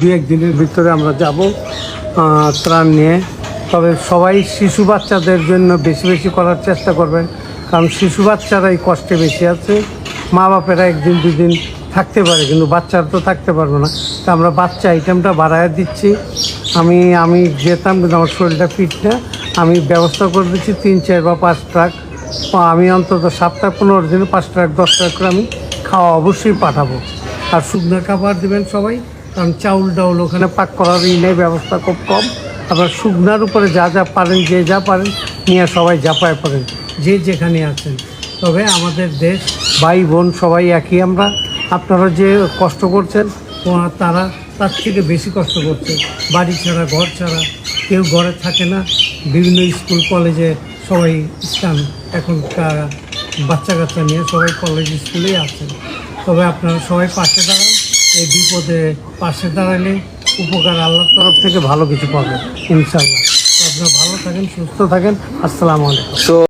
দু একদিনের ভিতরে আমরা যাব ত্রাণ নিয়ে। তবে সবাই শিশু বাচ্চাদের জন্য বেশি বেশি করার চেষ্টা করবেন, কারণ শিশু বাচ্চারাই কষ্টে বেশি আছে। মা বাপেরা একদিন দুদিন থাকতে পারে, কিন্তু বাচ্চারা তো থাকতে পারবে না। তা আমরা বাচ্চা আইটেমটা বাড়ায় দিচ্ছি। আমি আমি যেতাম, কিন্তু আমার শরীরটা ফিট না। আমি ব্যবস্থা করে দিচ্ছি তিন, চার বা পাঁচ ট্রাক। আমি অন্তত সপ্তাহ পনেরো দিনে পাঁচ ট্রাক, দশ ট্রাক করে আমি খাওয়া অবশ্যই পাঠাবো। আর শুকনো খাবার দেবেন সবাই। কারণ চাউল ডাউল ওখানে পাক করার ই নেই, ব্যবস্থা খুব কম। আবার শুকনার উপরে যা যা পারেন, যে যা পারেন, নিয়ে সবাই জাপায় পড়েন যে যেখানে আছেন। তবে আমাদের দেশ, ভাই, বোন সবাই একই আমরা। আপনারা যে কষ্ট করছেন তারা তার থেকে বেশি কষ্ট করছে। বাড়ি ছাড়া, ঘর ছাড়া, কেউ ঘরে থাকে না। বিভিন্ন স্কুল, কলেজে সবাই স্থান এখনকার বাচ্চা কাচ্চা নিয়ে সবাই কলেজ স্কুলেই আছেন। তবে আপনারা সবাই পাশে দাঁড়ান। এই বিপদে পাশে দাঁড়ালে উপকার আল্লাহর তরফ থেকে ভালো কিছু পাবে ইনশাল্লাহ আপনারা ভালো থাকেন, সুস্থ থাকেন। আসসালামু আলাইকুম।